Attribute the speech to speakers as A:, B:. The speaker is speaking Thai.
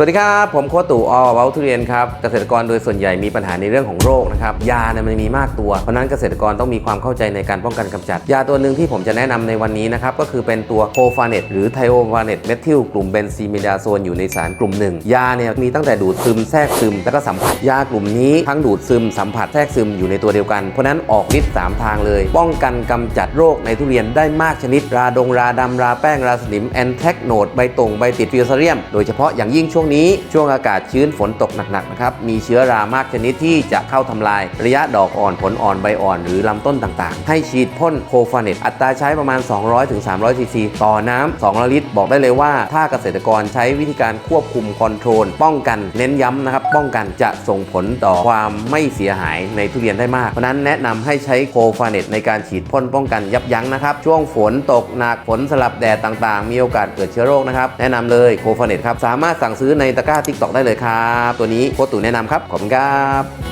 A: สวัสดีครับ ผมโคตู่อเว้าทุเรียนครับ เกษตรกรโดยส่วนใหญ่มีปัญหาในเรื่องของโรคนะครับ ยาเนี่ยมันมีมากตัว เพราะนั้นเกษตรกรต้องมีความเข้าใจในการป้องกันกำจัด ยาตัวหนึ่งที่ผมจะแนะนำในวันนี้นะครับ ก็คือเป็นตัวโคฟาเนตหรือไทโอฟาเนตเมทิลกลุ่มเบนซีมิดาโซนอยู่ในสารกลุ่มหนึ่งยาเนี่ยมีตั้งแต่ดูดซึมแทรกซึมแล้วก็สัมผัสยากลุ่มนี้ทั้งดูดซึมสัมผัสแทรกซึมอยู่ในตัวเดียวกัน เพราะนั้นออกฤทธิ์สามทางเลย ป้องกันกำจัดโรคในทุเรียนได้มากชนิด ราดงราดำราแป้งราสนิมแอนแทกโนดใบตงใบติดฟิวซเรียมโดยเฉพาะอย่างยิ่งช่วงนี้ช่วงอากาศชื้นฝนตกหนักๆนะครับมีเชื้อรามากชนิดที่จะเข้าทำลายระยะดอกอ่อนผลอ่อนใบอ่อน หรือลำต้นต่างๆ ให้ฉีดพ่นโคฟาเนตอัตราใช้ประมาณ 200-300ซีซีต่อน้ำ2ลิตร บอกได้เลยว่า ถ้าเกษตรกรใช้วิธีการควบคุมคอนโทรล ป้องกันเน้นย้ำนะครับ ป้องกันจะส่งผลต่อความไม่เสียหายในทุเรียนได้มาก เพราะฉะนั้นแนะนำให้ใช้โคฟาเนตในการฉีดพ่นป้องกันยับยั้งนะครับ ช่วงฝนตกหนักฝนสลับแดดต่างๆ มีโอกาสเกิดเชื้อโรคนะครับ แนะนำเลยโคฟาเนตครับ สามารถสั่งซื้อในตะกร้าทิกตอกได้เลยครับ ตัวนี้โคชตู่แนะนำครับ ขอบคุณครับ